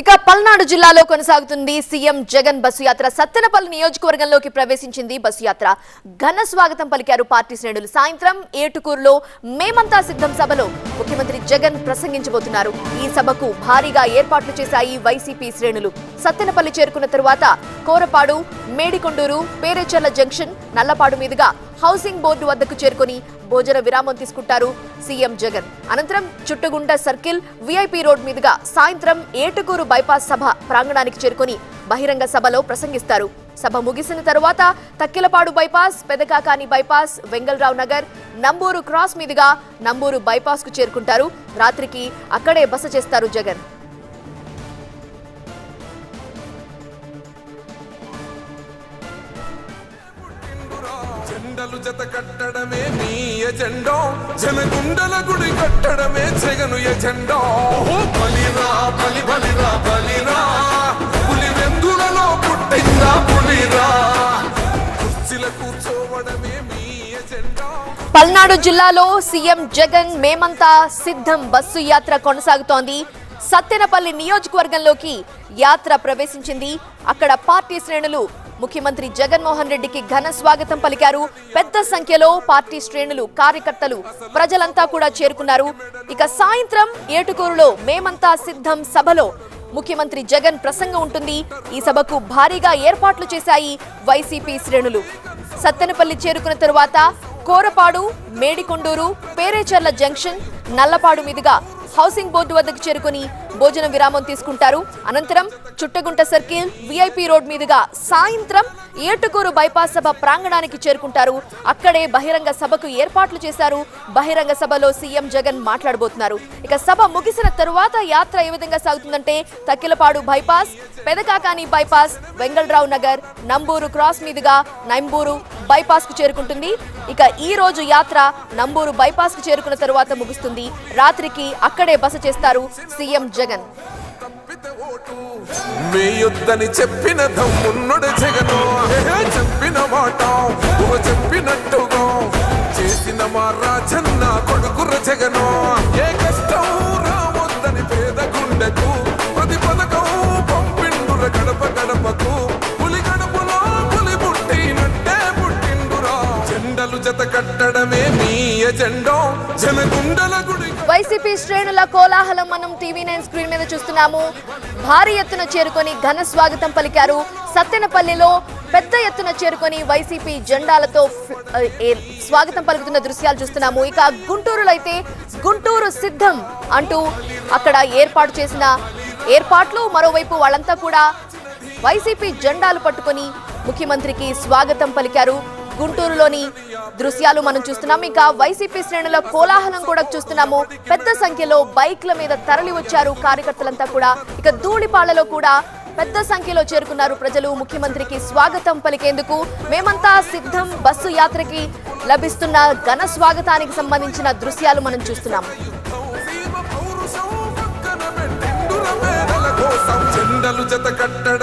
ఇక పల్నాడు జిల్లాలో కొనసాగుతుంది సీఎం జగన్ బస్సు యాత్ర. సత్తెనపల్లి నియోజకవర్గంలోకి ప్రవేశించింది బస్సు యాత్ర. ఘన స్వాగతం పలికారు పార్టీ శ్రేణులు. సాయంత్రం ఏటుకూరులో మేమంతా సిద్ధం సభలో ముఖ్యమంత్రి జగన్ ప్రసంగించబోతున్నారు. ఈ సభకు భారీగా ఏర్పాట్లు చేశాయి వైసీపీ శ్రేణులు. సత్తెనపల్లి చేరుకున్న తరువాత కోరపాడు మేడికొండూరు పేరేచర్ల జంక్షన్ నల్లపాడు మీదుగా హౌసింగ్ బోర్డు వద్దకు చేరుకొని భోజన విరామం తీసుకుంటారు సీఎం జగన్. అనంతరం చుట్టుగుంట సర్కిల్ విఐపి రోడ్ మీదుగా సాయంత్రం ఏటుకూరు బైపాస్ సభ ప్రాంగణానికి చేరుకొని బహిరంగ సభలో ప్రసంగిస్తారు. సభ ముగిసిన తరువాత Takkellapadu bypass Pedakakani bypass Vengalarao Nagar Namburu cross మీదుగా నంబూరు బైపాస్కు చేరుకుంటారు. రాత్రికి అక్కడే బస చేస్తారు జగన్. జెండలు జత కట్టడమే మీ ఎజెండో. జనగుండల గుడి కట్టడమే జగను ఎజెండో. బలిరా బలి బలిరా బలిరా. పులి వెందులలో పుట్టిందా పులిరా. కుర్చీల కూర్చోవడమే మీ ఎజెండో. పల్నాడు జిల్లాలో సీఎం జగన్ మేమంతా సిద్ధం బస్సు యాత్ర కొనసాగుతోంది. సత్తెనపల్లి నియోజకవర్గంలోకి యాత్ర ప్రవేశించింది. అక్కడ పార్టీ శ్రేణులు ముఖ్యమంత్రి జగన్మోహన్ రెడ్డికి ఘన స్వాగతం పలికారు. పెద్ద సంఖ్యలో పార్టీ శ్రేణులు కార్యకర్తలు ప్రజలంతా కూడా చేరుకున్నారు. ఇక సాయంత్రం ఏటుకూరులో మేమంతా సిద్ధం సభలో ముఖ్యమంత్రి జగన్ ప్రసంగం ఉంటుంది. ఈ సభకు భారీగా ఏర్పాట్లు చేశాయి వైసీపీ శ్రేణులు. సత్తెనపల్లి చేరుకున్న తరువాత కోరపాడు మేడికొండూరు పేరేచర్ల జంక్షన్ నల్లపాడు మీదుగా హౌసింగ్ బోర్డు వద్దకు చేరుకుని భోజన విరామం తీసుకుంటారు. అనంతరం చుట్టగుంట సర్కిల్ విఐపి రోడ్ మీదుగా సాయంత్రం ఏటుకూరు బైపాస్ సభ ప్రాంగణానికి చేరుకుంటారు. అక్కడే బహిరంగ సభకు ఏర్పాట్లు చేశారు. బహిరంగ సభలో సీఎం జగన్ మాట్లాడబోతున్నారు. ఇక సభ ముగిసిన తరువాత యాత్ర ఏ విధంగా సాగుతుందంటే Takkellapadu bypass Pedakakani bypass Vengalarao Nagar Namburu cross మీదుగా నంబూరు బైపాస్కు చేరుకుంటుంది. ఇక ఈ రోజు యాత్ర నంబూరు బైపాస్కు చేరుకున్న తరువాత ముగుస్తుంది. రాత్రికి అక్కడే బస చేస్తారు సీఎం జగన్. మీ యుద్ధని చెప్పిన దమ్మున్నడు జగను. చెప్పిన మాట చెప్పినట్టుగా. చేసిన మా రాజన్న కొడుకుర జగను. జెండలు జత కట్టడమే మీ ఎజెండో. జనగుండల గుడి వైసీపీ శ్రేణుల కోలాహలం మనం టీవీ నైన్ స్క్రీన్ మీద చూస్తున్నాము. భారీ ఎత్తున చేరుకొని ఘన స్వాగతం పలికారు సత్తెనపల్లిలో పెద్ద ఎత్తున చేరుకొని వైసీపీ జెండాలతో ఏ- స్వాగతం పలుకుతున్న దృశ్యాలు చూస్తున్నాము. ఇక గుంటూరులో అయితే గుంటూరు సిద్ధం అంటూ అక్కడ ఏర్పాటు చేసిన ఏర్పాట్లు మరోవైపు వాళ్ళంతా కూడా వైసీపీ జెండాలు పట్టుకొని ముఖ్యమంత్రికి స్వాగతం పలికారు. గుంటూరులోని దృశ్యాలు మనం చూస్తున్నాం. ఇంకా వైసీపీ శ్రేణుల కోలాహలం కూడా చూస్తున్నాము. పెద్ద సంఖ్యలో బైక్ల మీద తరలి వచ్చారు కార్యకర్తలంతా కూడా. ఇక ధూళిపాళ్ళలో కూడా పెద్ద సంఖ్యలో చేరుకున్నారు ప్రజలు. ముఖ్యమంత్రికి స్వాగతం పలికేందుకు మేమంతా సిద్ధం. బస్సు యాత్రకి లభిస్తున్న ఘన స్వాగతానికి సంబంధించిన దృశ్యాలు మనం చూస్తున్నాం. జత కట్టడ